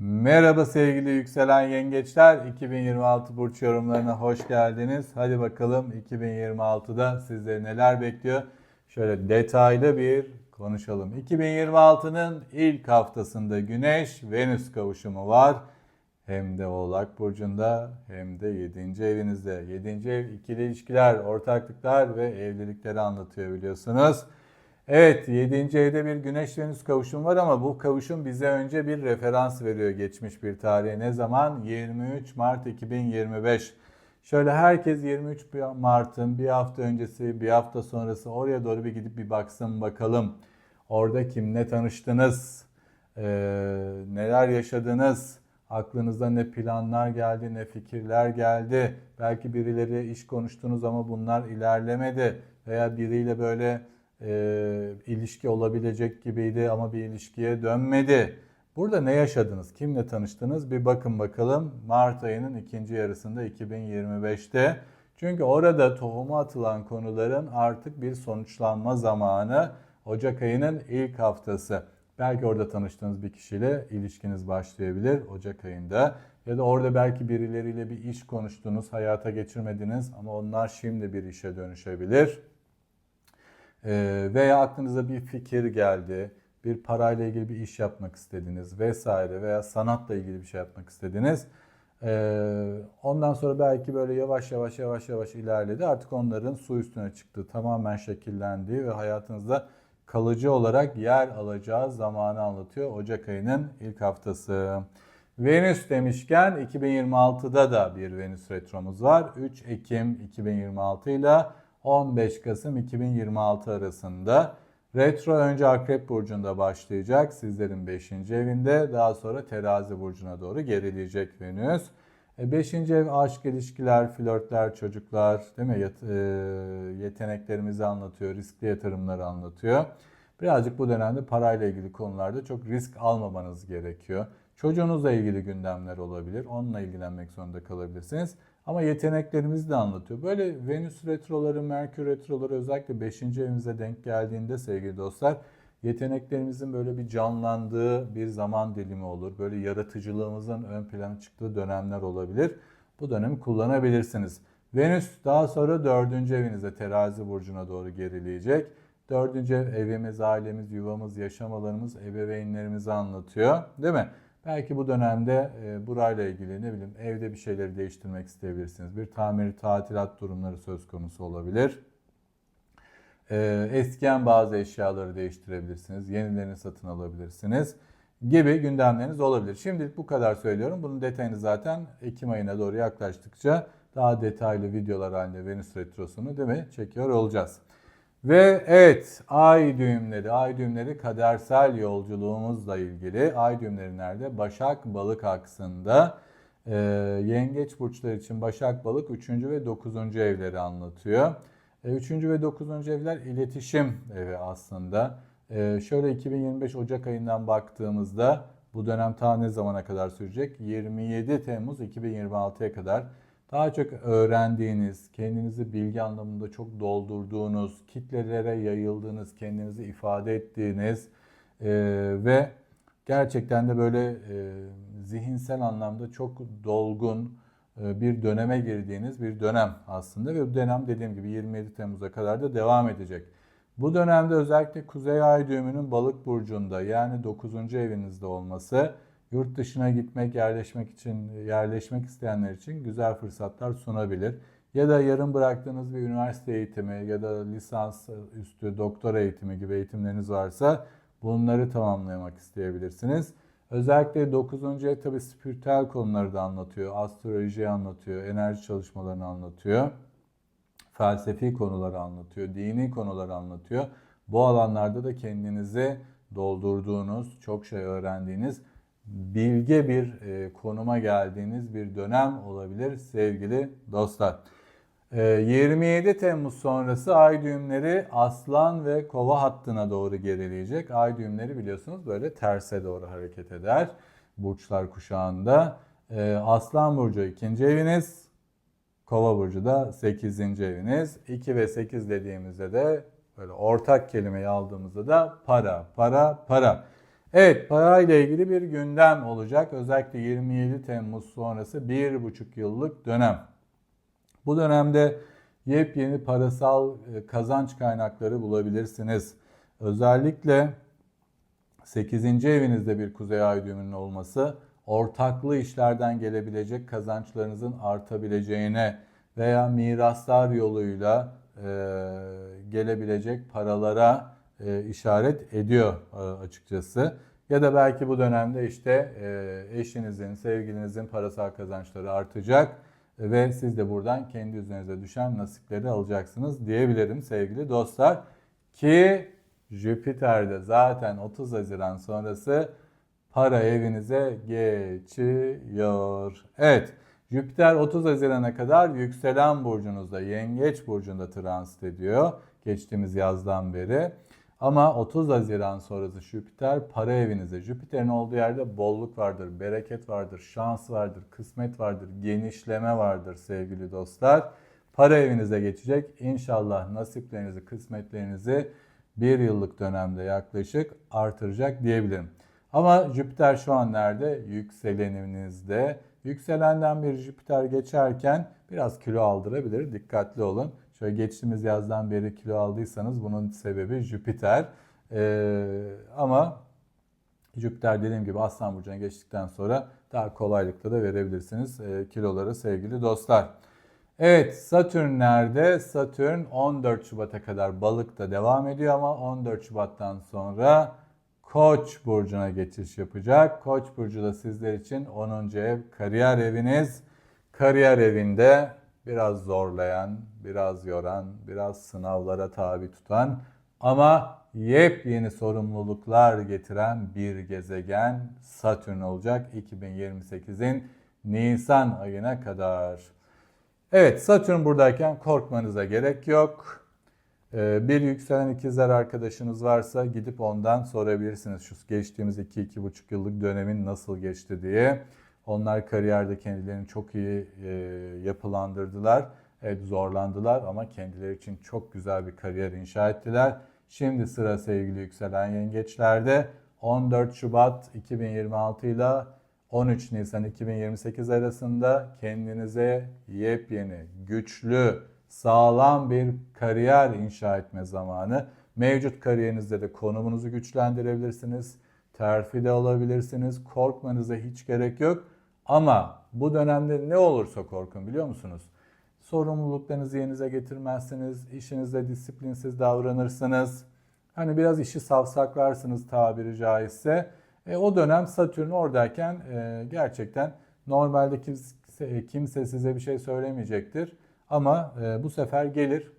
Merhaba sevgili yükselen yengeçler. 2026 burç yorumlarına hoş geldiniz. Hadi bakalım 2026'da sizleri neler bekliyor? Şöyle detaylı bir konuşalım. 2026'nın ilk haftasında Güneş Venüs kavuşumu var. Hem de Oğlak burcunda hem de 7. evinizde. 7. ev ikili ilişkiler, ortaklıklar ve evlilikleri anlatıyor biliyorsunuz. Evet 7. evde bir Güneş Venüs kavuşum var ama bu kavuşum bize önce bir referans veriyor geçmiş bir tarihe. Ne zaman? 23 Mart 2025. Şöyle herkes 23 Mart'ın bir hafta öncesi, bir hafta sonrası oraya doğru bir gidip bir baksın bakalım. Orada kimle tanıştınız? Ee, neler yaşadınız? Aklınıza ne planlar geldi, ne fikirler geldi. Belki birileri iş konuştunuz ama bunlar ilerlemedi. Veya biriyle böyle e, ilişki olabilecek gibiydi ama bir ilişkiye dönmedi. Burada ne yaşadınız? Kimle tanıştınız? Bir bakın bakalım Mart ayının ikinci yarısında 2025'te. Çünkü orada tohuma atılan konuların artık bir sonuçlanma zamanı. Ocak ayının ilk haftası. Belki orada tanıştığınız bir kişiyle ilişkiniz başlayabilir Ocak ayında. Ya da orada belki birileriyle bir iş konuştunuz, hayata geçirmediniz ama onlar şimdi bir işe dönüşebilir. Ee, veya aklınıza bir fikir geldi, bir parayla ilgili bir iş yapmak istediniz vesaire veya sanatla ilgili bir şey yapmak istediniz. Ee, ondan sonra belki böyle yavaş yavaş yavaş yavaş ilerledi. Artık onların su üstüne çıktı, tamamen şekillendiği ve hayatınızda kalıcı olarak yer alacağı zamanı anlatıyor Ocak ayının ilk haftası. Venüs demişken 2026'da da bir Venüs retromuz var. 3 Ekim 2026 ile 15 Kasım 2026 arasında. Retro önce Akrep Burcu'nda başlayacak. Sizlerin 5. evinde. Daha sonra Terazi Burcu'na doğru gerileyecek Venüs. 5. ev aşk ilişkiler, flörtler, çocuklar, değil mi? Yet- e, yeteneklerimizi anlatıyor, riskli yatırımları anlatıyor. Birazcık bu dönemde parayla ilgili konularda çok risk almamanız gerekiyor. Çocuğunuzla ilgili gündemler olabilir. Onunla ilgilenmek zorunda kalabilirsiniz. Ama yeteneklerimizi de anlatıyor. Böyle Venüs retroları, Merkür retroları özellikle 5. evimize denk geldiğinde sevgili dostlar yeteneklerimizin böyle bir canlandığı bir zaman dilimi olur. Böyle yaratıcılığımızın ön plana çıktığı dönemler olabilir. Bu dönemi kullanabilirsiniz. Venüs daha sonra 4. evinize terazi burcuna doğru gerileyecek. 4. ev evimiz, ailemiz, yuvamız, yaşam alanımız, ebeveynlerimizi anlatıyor. Değil mi? Belki bu dönemde e, burayla ilgili ne bileyim evde bir şeyleri değiştirmek isteyebilirsiniz. Bir tamir, tatilat durumları söz konusu olabilir. E, eskiyen bazı eşyaları değiştirebilirsiniz. Yenilerini satın alabilirsiniz gibi gündemleriniz olabilir. Şimdilik bu kadar söylüyorum. Bunun detayını zaten Ekim ayına doğru yaklaştıkça daha detaylı videolar halinde Venüs Retrosu'nu değil mi çekiyor olacağız. Ve evet ay düğümleri, ay düğümleri kadersel yolculuğumuzla ilgili. Ay düğümleri nerede? Başak Balık aksında. Ee, yengeç burçları için Başak Balık 3. ve 9. evleri anlatıyor. 3. ve 9. evler iletişim evi aslında. Ee, şöyle 2025 Ocak ayından baktığımızda bu dönem ta ne zamana kadar sürecek? 27 Temmuz 2026'ya kadar daha çok öğrendiğiniz, kendinizi bilgi anlamında çok doldurduğunuz, kitlelere yayıldığınız, kendinizi ifade ettiğiniz e, ve gerçekten de böyle e, zihinsel anlamda çok dolgun e, bir döneme girdiğiniz bir dönem aslında ve bu dönem dediğim gibi 27 Temmuz'a kadar da devam edecek. Bu dönemde özellikle Kuzey Ay düğümünün Balık burcunda yani 9. evinizde olması yurt dışına gitmek, yerleşmek için yerleşmek isteyenler için güzel fırsatlar sunabilir. Ya da yarım bıraktığınız bir üniversite eğitimi ya da lisans üstü doktora eğitimi gibi eğitimleriniz varsa bunları tamamlamak isteyebilirsiniz. Özellikle 9. ev tabi spiritüel konuları da anlatıyor, astrolojiyi anlatıyor, enerji çalışmalarını anlatıyor, felsefi konuları anlatıyor, dini konuları anlatıyor. Bu alanlarda da kendinizi doldurduğunuz, çok şey öğrendiğiniz bilge bir e, konuma geldiğiniz bir dönem olabilir sevgili dostlar. E, 27 Temmuz sonrası ay düğümleri Aslan ve Kova hattına doğru gerileyecek. Ay düğümleri biliyorsunuz böyle terse doğru hareket eder burçlar kuşağında. E, Aslan burcu ikinci eviniz, Kova burcu da 8. eviniz. 2 ve 8 dediğimizde de böyle ortak kelimeyi aldığımızda da para, para, para. Evet parayla ilgili bir gündem olacak. Özellikle 27 Temmuz sonrası 1,5 yıllık dönem. Bu dönemde yepyeni parasal e, kazanç kaynakları bulabilirsiniz. Özellikle 8. evinizde bir kuzey ay düğümünün olması ortaklı işlerden gelebilecek kazançlarınızın artabileceğine veya miraslar yoluyla e, gelebilecek paralara e, işaret ediyor e, açıkçası. Ya da belki bu dönemde işte e, eşinizin, sevgilinizin parasal kazançları artacak ve siz de buradan kendi üzerinize düşen nasipleri alacaksınız diyebilirim sevgili dostlar. Ki Jüpiter'de zaten 30 Haziran sonrası para evinize geçiyor. Evet, Jüpiter 30 Haziran'a kadar yükselen burcunuzda, yengeç burcunda transit ediyor geçtiğimiz yazdan beri. Ama 30 Haziran sonrası Jüpiter para evinize. Jüpiter'in olduğu yerde bolluk vardır, bereket vardır, şans vardır, kısmet vardır, genişleme vardır sevgili dostlar. Para evinize geçecek. İnşallah nasiplerinizi, kısmetlerinizi bir yıllık dönemde yaklaşık artıracak diyebilirim. Ama Jüpiter şu an nerede? Yükseleninizde. Yükselenden bir Jüpiter geçerken biraz kilo aldırabilir. Dikkatli olun. Şöyle geçtiğimiz yazdan beri kilo aldıysanız bunun sebebi Jüpiter. Ee, ama Jüpiter dediğim gibi Aslan Burcu'na geçtikten sonra daha kolaylıkla da verebilirsiniz e, kiloları sevgili dostlar. Evet Satürn nerede? Satürn 14 Şubat'a kadar balıkta devam ediyor ama 14 Şubat'tan sonra Koç burcuna geçiş yapacak. Koç burcu da sizler için 10. ev kariyer eviniz. Kariyer evinde biraz zorlayan, biraz yoran, biraz sınavlara tabi tutan ama yepyeni sorumluluklar getiren bir gezegen Satürn olacak 2028'in Nisan ayına kadar. Evet Satürn buradayken korkmanıza gerek yok. Ee, Bir yükselen ikizler arkadaşınız varsa gidip ondan sorabilirsiniz. Şu geçtiğimiz 2-2,5 yıllık dönemin nasıl geçti diye. Onlar kariyerde kendilerini çok iyi e, yapılandırdılar. Evet zorlandılar ama kendileri için çok güzel bir kariyer inşa ettiler. Şimdi sıra sevgili yükselen yengeçlerde 14 Şubat 2026 ile 13 Nisan 2028 arasında kendinize yepyeni, güçlü, sağlam bir kariyer inşa etme zamanı. Mevcut kariyerinizde de konumunuzu güçlendirebilirsiniz. Terfi de alabilirsiniz. Korkmanıza hiç gerek yok. Ama bu dönemde ne olursa korkun biliyor musunuz? Sorumluluklarınızı yerinize getirmezsiniz. işinizde disiplinsiz davranırsınız. Hani biraz işi savsaklarsınız tabiri caizse. E, o dönem Satürn oradayken e, gerçekten normalde kimse, kimse size bir şey söylemeyecektir. Ama e, bu sefer gelir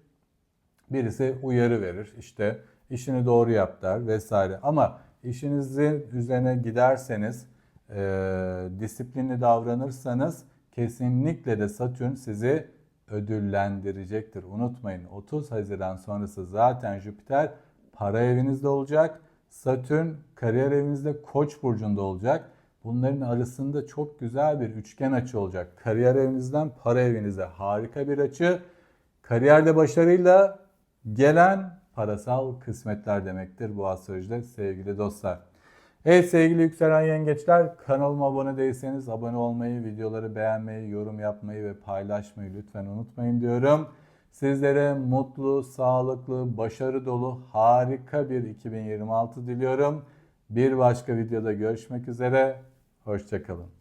birisi uyarı verir. İşte işini doğru yap der vesaire. Ama işinizin üzerine giderseniz, e, disiplinli davranırsanız kesinlikle de Satürn sizi ödüllendirecektir. Unutmayın 30 Haziran sonrası zaten Jüpiter para evinizde olacak. Satürn kariyer evinizde Koç burcunda olacak. Bunların arasında çok güzel bir üçgen açı olacak. Kariyer evinizden para evinize harika bir açı. Kariyerde başarıyla gelen parasal kısmetler demektir bu astrolojide sevgili dostlar. Evet sevgili yükselen yengeçler kanalıma abone değilseniz abone olmayı, videoları beğenmeyi, yorum yapmayı ve paylaşmayı lütfen unutmayın diyorum. Sizlere mutlu, sağlıklı, başarı dolu, harika bir 2026 diliyorum. Bir başka videoda görüşmek üzere. Hoşçakalın.